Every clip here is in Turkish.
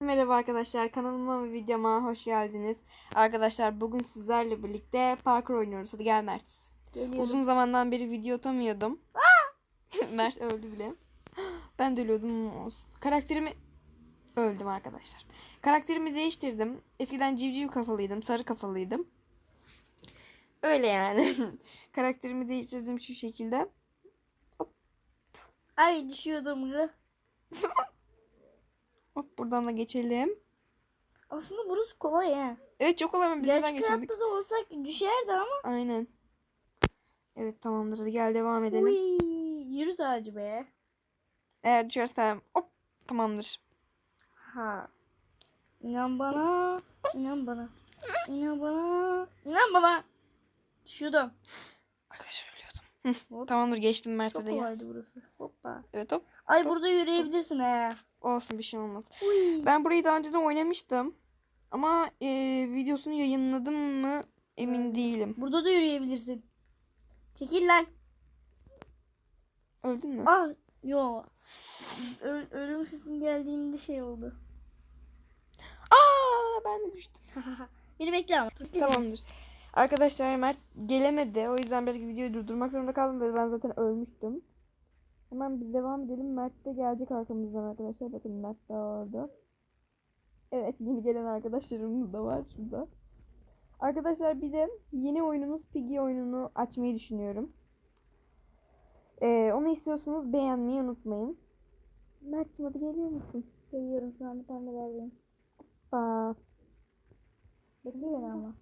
Merhaba arkadaşlar kanalıma ve videoma hoş geldiniz. Arkadaşlar bugün sizlerle birlikte parkur oynuyoruz. Hadi gel Mert. Geliyorum. Uzun zamandan beri video atamıyordum. Mert öldü bile. Ben de ölüyordum. Olsun. Karakterimi öldüm arkadaşlar. Karakterimi değiştirdim. Eskiden civciv kafalıydım, sarı kafalıydım. Öyle yani. Karakterimi değiştirdim şu şekilde. Ay düşüyordum. Hop buradan da geçelim. Aslında burası kolay ya. Evet çok kolay ama biz neden Gerçek geçirdik? hayatta da olsak düşerdi ama. Aynen. Evet tamamdır hadi gel devam edelim. Uy, yürü sadece be. Eğer düşersem hop tamamdır. Ha. İnan bana. inan bana. İnan bana. İnan bana. Düşüyordum. Arkadaşlar ölüyordum. Hop. Tamamdır geçtim Çok Mert'e de ya. kolaydı burası. Hoppa. Evet hop. Ay burada yürüyebilirsin he. Olsun bir şey olmaz. Uy. Ben burayı daha önceden oynamıştım. Ama e, videosunu yayınladım mı emin değilim. Burada da yürüyebilirsin. Çekil lan. Öldün mü? Ah yo. Ö- ölüm sesin geldiğinde şey oldu. Aa ben de düştüm. Beni bekle ama. Tamamdır. Arkadaşlar Mert gelemedi. O yüzden belki videoyu durdurmak zorunda kaldım ve ben zaten ölmüştüm. Hemen biz devam edelim. Mert de gelecek arkamızdan arkadaşlar. Bakın Mert de orada. Evet yeni gelen arkadaşlarımız da var şurada. Arkadaşlar bir de yeni oyunumuz Piggy oyununu açmayı düşünüyorum. Ee, onu istiyorsanız beğenmeyi unutmayın. Mert'cim hadi geliyor musun? Geliyorum şu an bir tane vereyim. Aa, Bekle beni ama.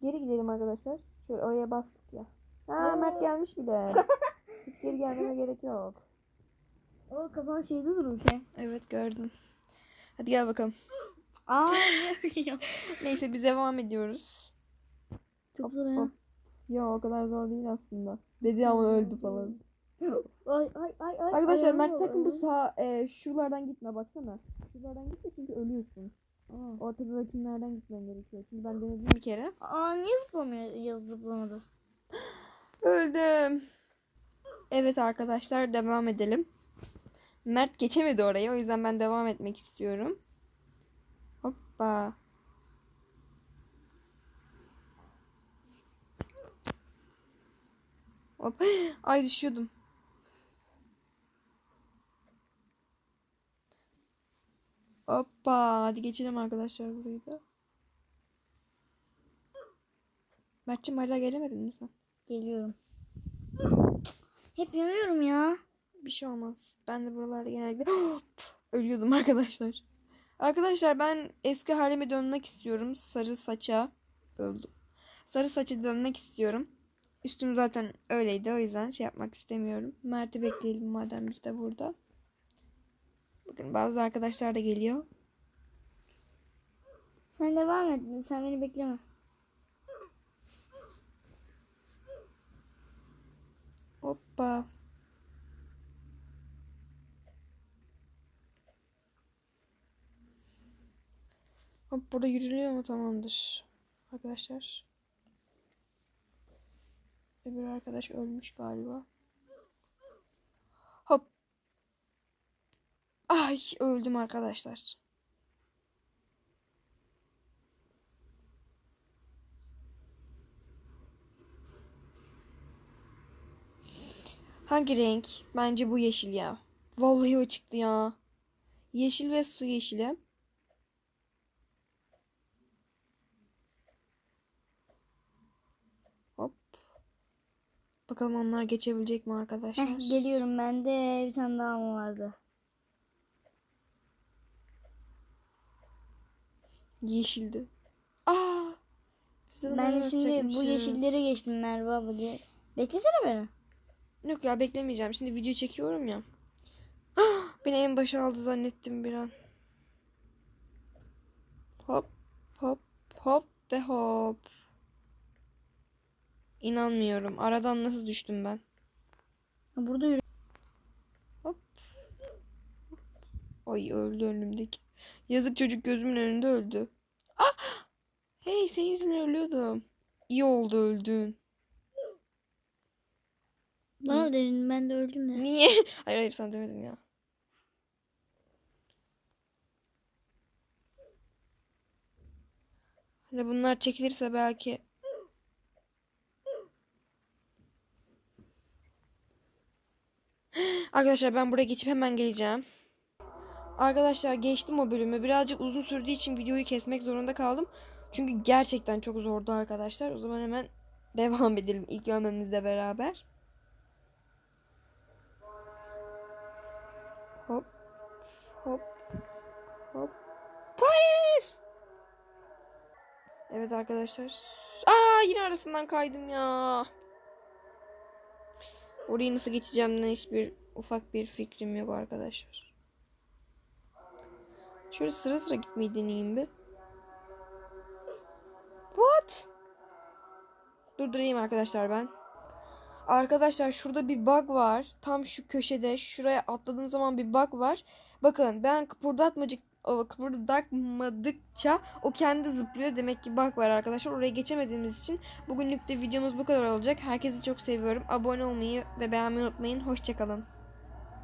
Geri gidelim arkadaşlar. Şöyle oraya bastık ya. Ha Mert gelmiş bile. Hiç geri gelmeme gerek yok. O kafan şeyde durmuş he. Evet gördüm. Hadi gel bakalım. Aa ne Neyse biz devam ediyoruz. Çok zor ya. Ya o kadar zor değil aslında. Dedi ama öldü falan. Ay ay ay ay. Arkadaşlar Mert sakın bu sağ e, şuralardan gitme baksana. Şuralardan gitme çünkü ölüyorsun. Aa. Ortadakilerden gitmen gerekiyor. Çünkü ben denedim bir kere. Aa niye zıplamıyor? Ya zıplamadı. Öldüm. Evet arkadaşlar devam edelim. Mert geçemedi oraya o yüzden ben devam etmek istiyorum. Hoppa. Hop. Ay düşüyordum. Hoppa. Hadi geçelim arkadaşlar burayı da. Mert'cim hala gelemedin mi sen? Geliyorum. Hep yanıyorum ya. Bir şey olmaz. Ben de buralarda genellikle ölüyordum arkadaşlar. Arkadaşlar ben eski halime dönmek istiyorum. Sarı saça öldüm. Sarı saça dönmek istiyorum. Üstüm zaten öyleydi o yüzden şey yapmak istemiyorum. Mert'i bekleyelim madem biz de burada. Bakın bazı arkadaşlar da geliyor. Sen devam et. Sen beni bekleme. Hoppa. Hop burada yürünüyor mu? Tamamdır. Arkadaşlar. Öbür arkadaş ölmüş galiba. Hop. Ay öldüm arkadaşlar. Hangi renk? Bence bu yeşil ya. Vallahi o çıktı ya. Yeşil ve su yeşili. Hop. Bakalım onlar geçebilecek mi arkadaşlar? Heh, geliyorum ben de. Bir tane daha mı vardı? Yeşildi. Aa! Ben şimdi bu yeşilleri geçtim Merve abla. Beklesene beni. Yok ya beklemeyeceğim. Şimdi video çekiyorum ya. Ah, Beni en başa aldı zannettim bir an. Hop hop hop ve hop. İnanmıyorum. Aradan nasıl düştüm ben? Burada yürü. Ay öldü önümdeki. Yazık çocuk gözümün önünde öldü. Ah! Hey senin yüzünden ölüyordum. İyi oldu öldün. Bana dedin ben de öldüm de. Niye? Hayır hayır sana demedim ya. Hani bunlar çekilirse belki. Arkadaşlar ben buraya geçip hemen geleceğim. Arkadaşlar geçtim o bölümü. Birazcık uzun sürdüğü için videoyu kesmek zorunda kaldım. Çünkü gerçekten çok zordu arkadaşlar. O zaman hemen devam edelim ilk ölmemizle beraber. Hop. Hop. Hop. Hayır. Evet arkadaşlar. Aa yine arasından kaydım ya. Orayı nasıl geçeceğimden hiçbir ufak bir fikrim yok arkadaşlar. Şöyle sıra sıra gitmeyi deneyeyim bir. What? Durdurayım arkadaşlar ben. Arkadaşlar şurada bir bug var. Tam şu köşede şuraya atladığım zaman bir bug var. Bakın ben kıpırdatmacık kıpırdatmadıkça o kendi zıplıyor. Demek ki bug var arkadaşlar. Oraya geçemediğimiz için bugünlük de videomuz bu kadar olacak. Herkesi çok seviyorum. Abone olmayı ve beğenmeyi unutmayın. Hoşçakalın.